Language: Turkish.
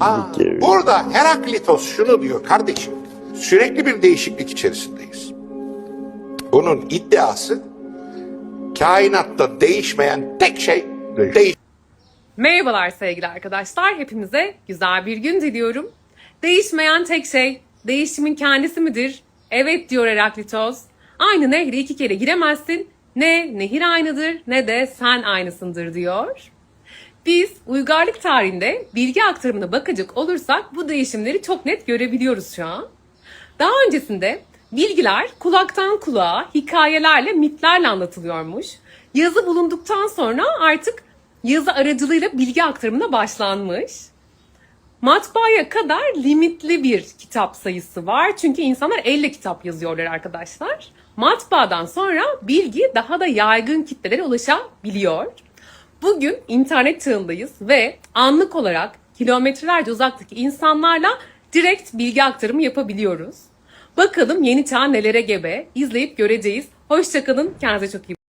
Aa, burada Heraklitos şunu diyor kardeşim. Sürekli bir değişiklik içerisindeyiz. Onun iddiası kainatta değişmeyen tek şey değiş Merhabalar sevgili arkadaşlar. Hepimize güzel bir gün diliyorum. Değişmeyen tek şey değişimin kendisi midir? Evet diyor Heraklitos. Aynı nehre iki kere giremezsin. Ne nehir aynıdır ne de sen aynısındır diyor. Biz uygarlık tarihinde bilgi aktarımına bakacak olursak bu değişimleri çok net görebiliyoruz şu an. Daha öncesinde bilgiler kulaktan kulağa, hikayelerle, mitlerle anlatılıyormuş. Yazı bulunduktan sonra artık yazı aracılığıyla bilgi aktarımına başlanmış. Matbaaya kadar limitli bir kitap sayısı var. Çünkü insanlar elle kitap yazıyorlar arkadaşlar. Matbaadan sonra bilgi daha da yaygın kitlelere ulaşabiliyor. Bugün internet çağındayız ve anlık olarak kilometrelerce uzaktaki insanlarla direkt bilgi aktarımı yapabiliyoruz. Bakalım yeni çağ nelere gebe? İzleyip göreceğiz. Hoşçakalın. Kendinize çok iyi